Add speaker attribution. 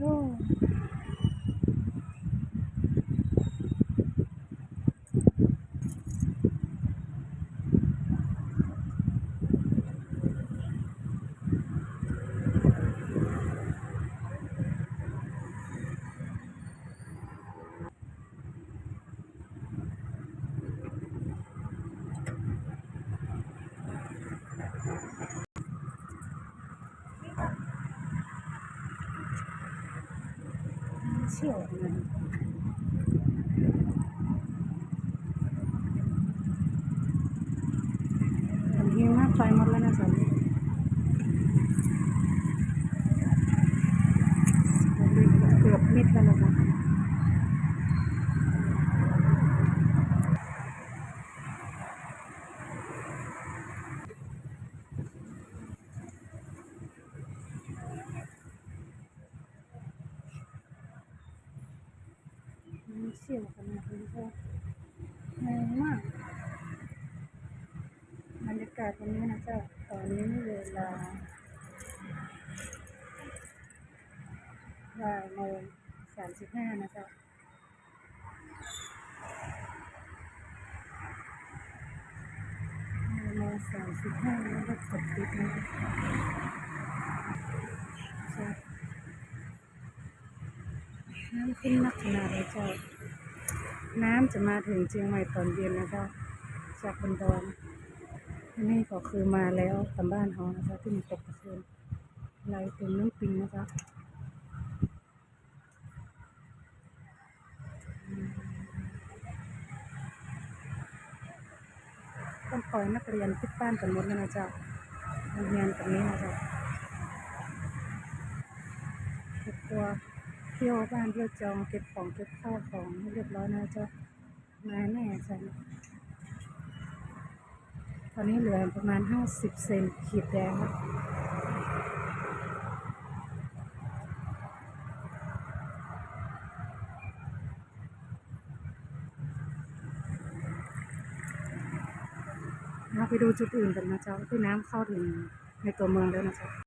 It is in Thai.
Speaker 1: 嗯 เชี่ยวนะอันนี้มากไฟหมดแล้วนะสอนเกือบมิดแล้วนะ เสี่ยวขนาดนี้ก็แรงมากบรรยากาศวันนี้นะจ้าตอนนี้เวลาบ่ายโมงสามสิบห้านะจ้าบ่ายโมงสามสิบห้าแล้วก็กดปิดนะเจ้า น้ำขึ้นนักขนาดเลยเจ้า น้ำจะมาถึงเชียงใหม่ตอนเย็นนะเจ้า จากบนดอยอันนี้ก็คือมาแล้วตามบ้านเขานะเจ้าที่มันตกกระคืนไหลเต็มน้ำปิงนะเจ้าต้องปล่อยนักเรียนปิดบ้านกันหมดแล้วนะเจ้าโรงเรียนตรงนี้นะเจ้าเก็บตัว เที่ยวบ้านเที่ยวจองเก็บของเก็บข้าวของเรียบร้อยนะเจ้ามาแน่ใช่ตอนนี้เหลือประมาณห้าสิบเซนขีดแดงแล้วเราไปดูจุดอื่นกันนะเจ้าที่น้ำเข้าถึงในตัวเมืองแล้วนะเจ้า